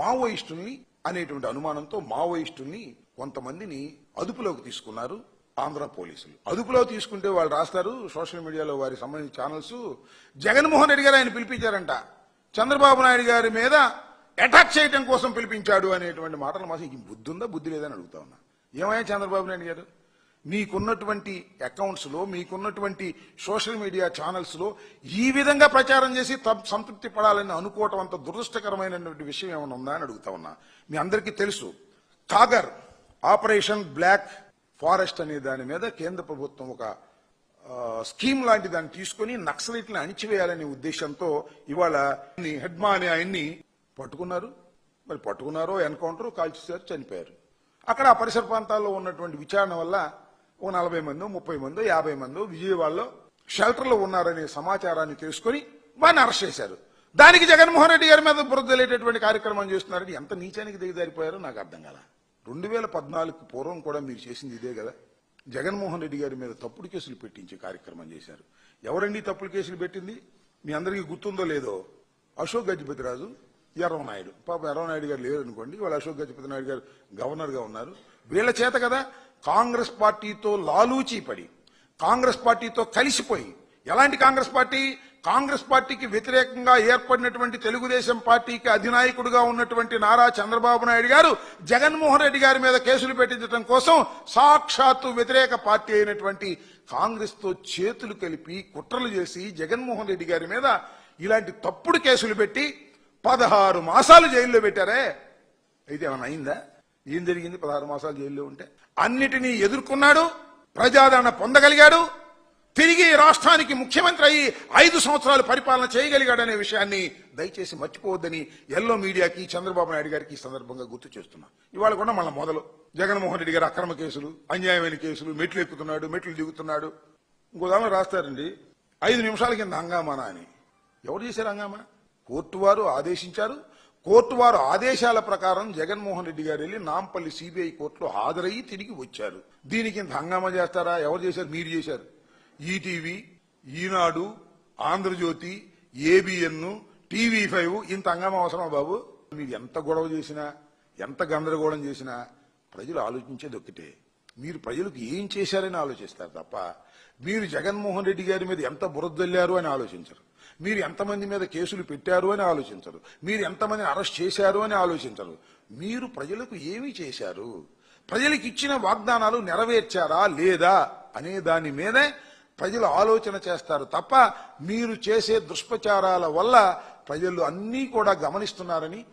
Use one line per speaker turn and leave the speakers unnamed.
మావోయిస్టుల్ని అనేటువంటి అనుమానంతో మావోయిస్టుల్ని కొంతమందిని అదుపులోకి తీసుకున్నారు ఆంధ్ర పోలీసులు. అదుపులో తీసుకుంటే వాళ్ళు రాస్తారు సోషల్ మీడియాలో వారికి సంబంధించిన ఛానల్స్ జగన్మోహన్ రెడ్డి గారు ఆయన పిలిపించారంట. చంద్రబాబు నాయుడు గారి మీద అటాక్ చేయడం కోసం పిలిపించాడు అనేటువంటి మాటలు మాసం ఈ బుద్ధి ఉందా బుద్ధి లేదని అడుగుతా ఉన్నా. ఏమయ్యా చంద్రబాబు నాయుడు గారు? మీకున్నటువంటి అకౌంట్స్లో మీకున్నటువంటి సోషల్ మీడియా ఛానల్స్లో ఈ విధంగా ప్రచారం చేసి సంతృప్తి పడాలని అనుకోవటం అంత దురదృష్టకరమైనటువంటి విషయం ఏమైనా ఉందా అని అడుగుతా ఉన్నా. మీ అందరికీ తెలుసు కాగర్ ఆపరేషన్ బ్లాక్ ఫారెస్ట్ అనే దాని మీద కేంద్ర ప్రభుత్వం ఒక స్కీమ్ లాంటి దాన్ని తీసుకొని నక్సలైట్ని అణిచివేయాలనే ఉద్దేశంతో ఇవాళ హెడ్మా అనే ఆయన్ని పట్టుకున్నారు. మరి పట్టుకున్నారో ఎన్కౌంటర్ కాల్చేశారు చనిపోయారు. అక్కడ ఆ పరిసర ప్రాంతాల్లో ఉన్నటువంటి విచారణ వల్ల ఓ నలభై మందో ముప్పై మందో యాభై మందో విజయవాడలో షెల్టర్లో ఉన్నారనే సమాచారాన్ని తెలుసుకొని వారిని అరెస్ట్ చేశారు. దానికి జగన్మోహన్ రెడ్డి గారి మీద బురదలేటటువంటి కార్యక్రమం చేస్తున్నారని ఎంత నీచానికి దిగజారిపోయారో నాకు అర్థం కాల. రెండు వేల పద్నాలుగు పూర్వం కూడా మీరు చేసింది ఇదే కదా. జగన్మోహన్ రెడ్డి గారి మీద తప్పుడు కేసులు పెట్టించే కార్యక్రమం చేశారు. ఎవరండి తప్పుడు కేసులు పెట్టింది? మీ అందరికీ గుర్తుందో లేదో? అశోక్ గజపతిరాజు ఎర్రవనాయుడు పాప ఎర్రవనాయుడు గారు లేరు అనుకోండి వాళ్ళు అశోక్ గజపతి నాయుడు గారు గవర్నర్గా ఉన్నారు. వీళ్ళ చేత కదా కాంగ్రెస్ పార్టీతో లాలూచీపడి కాంగ్రెస్ పార్టీతో కలిసిపోయి ఎలాంటి కాంగ్రెస్ పార్టీ? కాంగ్రెస్ పార్టీకి వ్యతిరేకంగా ఏర్పడినటువంటి తెలుగుదేశం పార్టీకి అధినాయకుడుగా ఉన్నటువంటి నారా చంద్రబాబు నాయుడు గారు జగన్మోహన్ రెడ్డి గారి మీద కేసులు పెట్టించడం కోసం సాక్షాత్తు వ్యతిరేక పార్టీ అయినటువంటి కాంగ్రెస్తో చేతులు కలిపి కుట్రలు చేసి జగన్మోహన్ రెడ్డి గారి మీద ఇలాంటి తప్పుడు కేసులు పెట్టి పదహారు మాసాలు జైల్లో పెట్టారే. అయితే ఏమైనా అయిందా? ఏం జరిగింది? పదహారు మాసాలు జైల్లో ఉంటే. అన్నిటినీ ఎదుర్కొన్నాడు. ప్రజాదరణ పొందగలిగాడు. తిరిగి రాష్ట్రానికి ముఖ్యమంత్రి అయ్యి ఐదు సంవత్సరాలు పరిపాలన చేయగలిగాడనే విషయాన్ని దయచేసి మర్చిపోవద్దని ఎల్లో మీడియాకి చంద్రబాబు నాయుడు గారికి ఈ సందర్భంగా గుర్తు చేస్తున్నా. ఇవాళ కూడా మళ్ళీ మొదలు. జగన్మోహన్ రెడ్డి గారు అక్రమ కేసులు అన్యాయమైన కేసులు మెట్లు ఎక్కుతున్నాడు మెట్లు దిగుతున్నాడు. ఇంకో రాస్తారండి. ఐదు నిమిషాల కింద హంగామానా అని ఎవరు చేశారు హంగామా? కోర్టు వారు ఆదేశించారు. కోర్టు వారు ఆదేశాల ప్రకారం జగన్మోహన్ రెడ్డి గారు వెళ్ళి నాంపల్లి సిబిఐ కోర్టులో హాజరయ్యి తిరిగి వచ్చారు. దీనికి ఇంత హంగామా చేస్తారా? ఎవరు చేశారు? మీరు చేశారు. ETV Eenadu Andhrajyothi ABN TV five ఇంత హంగామా అవసరమా బాబు? మీరు ఎంత గొడవ చేసినా ఎంత గందరగోళం చేసినా ప్రజలు ఆలోచించేది ఒక్కటే. మీరు ప్రజలకు ఏం చేశారని ఆలోచిస్తారు తప్ప మీరు జగన్మోహన్ రెడ్డి గారి మీద ఎంత బురదల్లారు అని ఆలోచించరు. మీరు ఎంతమంది మీద కేసులు పెట్టారు అని ఆలోచించరు. మీరు ఎంతమందిని అరెస్ట్ చేశారు అని ఆలోచించరు. మీరు ప్రజలకు ఏమి చేశారు? ప్రజలకు ఇచ్చిన వాగ్దానాలు నెరవేర్చారా లేదా అనే దాని మీదే ప్రజలు ఆలోచన చేస్తారు తప్ప మీరు చేసే దుష్ప్రచారాల వల్ల ప్రజలు అన్నీ కూడా గమనిస్తున్నారని